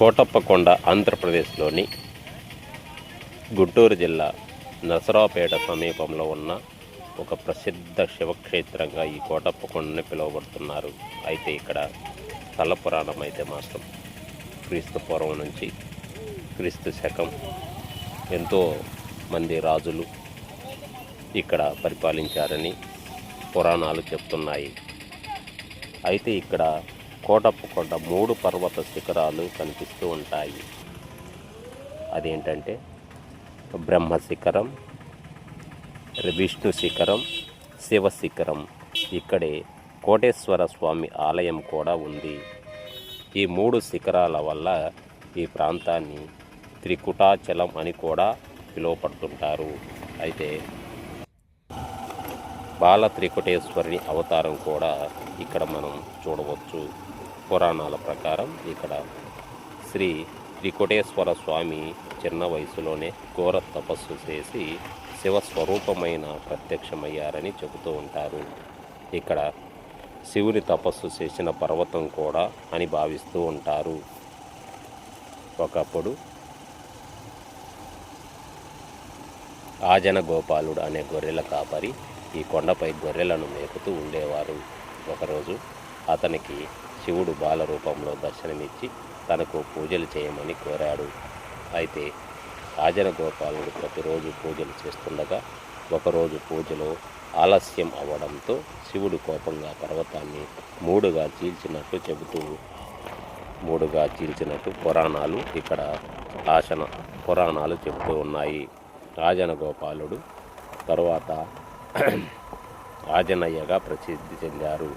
కోటప్పకొండ ఆంధ్రప్రదేశ్లోని గుంటూరు జిల్లా నసరాపేట సమీపంలో ఉన్న ఒక ప్రసిద్ధ శివక్షేత్రంగా ఈ కోటప్పకొండని పిలువబడుతున్నారు. అయితే ఇక్కడ స్థల పురాణం అయితే మాత్రం క్రీస్తు పూర్వం నుంచి క్రీస్తు శకం ఎంతో మంది రాజులు ఇక్కడ పరిపాలించారని పురాణాలు చెప్తున్నాయి. అయితే ఇక్కడ కోటప్పకొండ మూడు పర్వత శిఖరాలు కనిపిస్తూ ఉంటాయి. అదేంటంటే బ్రహ్మ శిఖరం విష్ణు శిఖరం శివ శిఖరం. ఇక్కడే కోటేశ్వర స్వామి ఆలయం కూడా ఉంది. ఈ మూడు శిఖరాల వల్ల ఈ ప్రాంతాన్ని త్రికుటాచలం అని కూడా పిలువపడుతుంటారు అయితే బాల త్రికుటేశ్వరుని అవతారం కూడా ఇక్కడ మనం చూడవచ్చు. పురాణాల ప్రకారం ఇక్కడ శ్రీ త్రికుటేశ్వర స్వామి చిన్న వయసులోనే ఘోర తపస్సు చేసి శివస్వరూపమైన ప్రత్యక్షమయ్యారని చెబుతూ ఉంటారు. ఇక్కడ శివుని తపస్సు చేసిన పర్వతం కూడా అని భావిస్తూ ఉంటారు. ఒకప్పుడు ఆజన గోపాలుడు అనే గొర్రెల కాపరి ఈ కొండపై గొర్రెలను మేపుతూ ఉండేవారు. ఒకరోజు అతనికి శివుడు బాల రూపంలో దర్శనమిచ్చి తనకు పూజలు చేయమని కోరాడు. అయితే రాజనగోపాలుడు ప్రతిరోజు పూజలు చేస్తుండగా ఒకరోజు పూజలో ఆలస్యం అవ్వడంతో శివుడు కోపంగా పర్వతాన్ని మూడుగా చీల్చినట్టు చెబుతూ మూడుగా చీల్చినట్టు పురాణాలు ఇక్కడ ఆశన పురాణాలు చెబుతూ ఉన్నాయి. రాజనగోపాలుడు తర్వాత తరువాత ఆజనయ్యగా ప్రసిద్ధి చెందారు.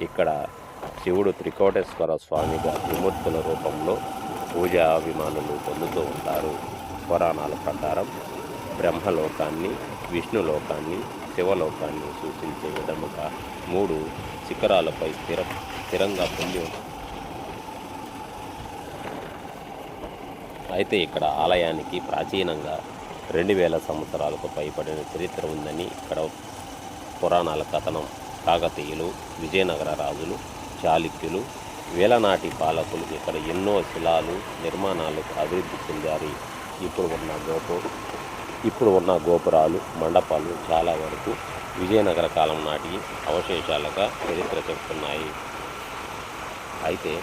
ఇక్కడ శివుడు త్రికోటేశ్వర స్వామిగా విమూర్తుల రూపంలో పూజా అభిమానులు పొందుతూ ఉంటారు. పురాణాల ప్రకారం బ్రహ్మలోకాన్ని విష్ణులోకాన్ని శివలోకాన్ని సూచించే విధముగా మూడు శిఖరాలపై స్థిర స్థిరంగా పొంది అయితే ఇక్కడ ఆలయానికి ప్రాచీనంగా రెండు వేల సంవత్సరాలకు పైబడిన చరిత్ర ఉందని ఇక్కడ పురాణాల కథనం. కాకతీయులు విజయనగర రాజులు చాళుక్యులు వేలనాటి పాలకులు ఇక్కడ ఎన్నో శిలాలు నిర్మాణాలు అభివృద్ధి చెందారు. ఇప్పుడు ఉన్న గోపు ఇప్పుడు ఉన్న గోపురాలు మండపాలు చాలా వరకు విజయనగర కాలం నాటి అవశేషాలుగా చరిత్ర చెబుతున్నాయి. అయితే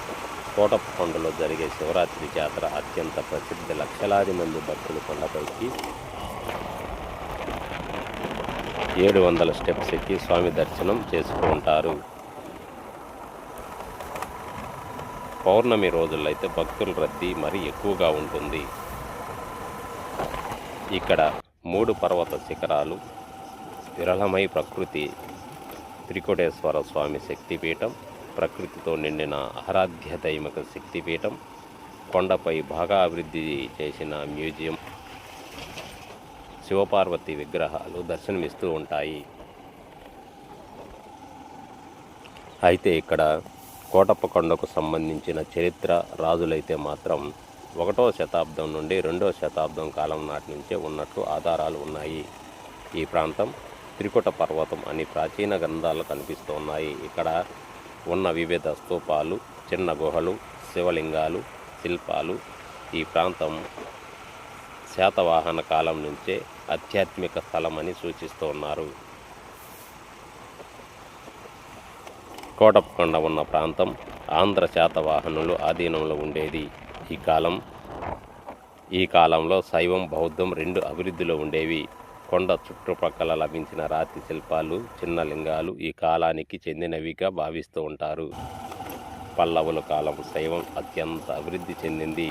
కోటప్పకొండలో జరిగే శివరాత్రి జాతర అత్యంత ప్రసిద్ధి లక్షలాది మంది భక్తులు కొండపైకి ఏడు వందల స్టెప్స్ ఎక్కి స్వామి దర్శనం చేసుకుంటారు పౌర్ణమి రోజుల్లో అయితే భక్తుల రద్దీ మరీ ఎక్కువగా ఉంటుంది. ఇక్కడ మూడు పర్వత శిఖరాలు విరళమై ప్రకృతి త్రికోటేశ్వర స్వామి శక్తిపీఠం ప్రకృతితో నిండిన ఆరాధ్య దైమిక శక్తిపీఠం కొండపై బాగా అభివృద్ధి చేసిన మ్యూజియం శివపార్వతి విగ్రహాలు దర్శనమిస్తూ ఉంటాయి. అయితే ఇక్కడ కోటప్పకొండకు సంబంధించిన చరిత్ర రాజులైతే మాత్రం ఒకటో శతాబ్దం నుండి రెండో శతాబ్దం కాలం నాటి నుంచే ఉన్నట్లు ఆధారాలు ఉన్నాయి. ఈ ప్రాంతం త్రికుట పర్వతం అని ప్రాచీన గ్రంథాలు కనిపిస్తూ ఉన్నాయి. ఇక్కడ ఉన్న వివిధ స్తూపాలు చిన్న గుహలు శివలింగాలు శిల్పాలు ఈ ప్రాంతం శాతవాహన కాలం నుంచే ఆధ్యాత్మిక స్థలమని సూచిస్తూ ఉన్నారు కోటప్పకొండ ఉన్న ప్రాంతం ఆంధ్ర శాతవాహనులు ఆధీనంలో ఉండేది. ఈ కాలం ఈ కాలంలో శైవం బౌద్ధం రెండు అభివృద్ధిలో ఉండేవి. కొండ చుట్టుపక్కల లభించిన రాతి శిల్పాలు చిన్న లింగాలు ఈ కాలానికి చెందినవిగా భావిస్తూ ఉంటారు. పల్లవుల కాలం శైవం అత్యంత అభివృద్ధి చెందింది.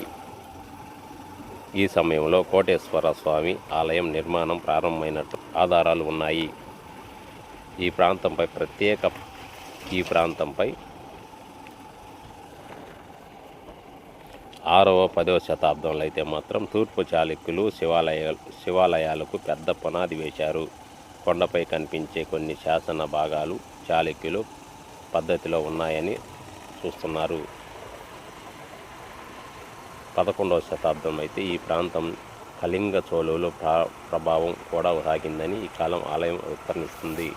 ఈ సమయంలో కోటేశ్వర స్వామి ఆలయం నిర్మాణం ప్రారంభమైనట్టు ఆధారాలు ఉన్నాయి. ఈ ప్రాంతంపై ప్రత్యేక ఈ ప్రాంతంపై ఆరవ పదవ శతాబ్దంలో అయితే మాత్రం తూర్పు చాళుక్యులు శివాలయ శివాలయాలకు పెద్ద పునాది వేశారు. కొండపై కనిపించే కొన్ని శాసన భాగాలు చాళుక్యులు పద్ధతిలో ఉన్నాయని చూస్తున్నారు. పదకొండవ శతాబ్దం అయితే ఈ ప్రాంతం కళింగ చోళుల ప్రా ప్రభావం కూడా సాగిందని ఈ కాలం ఆలయం విస్తరిస్తుంది.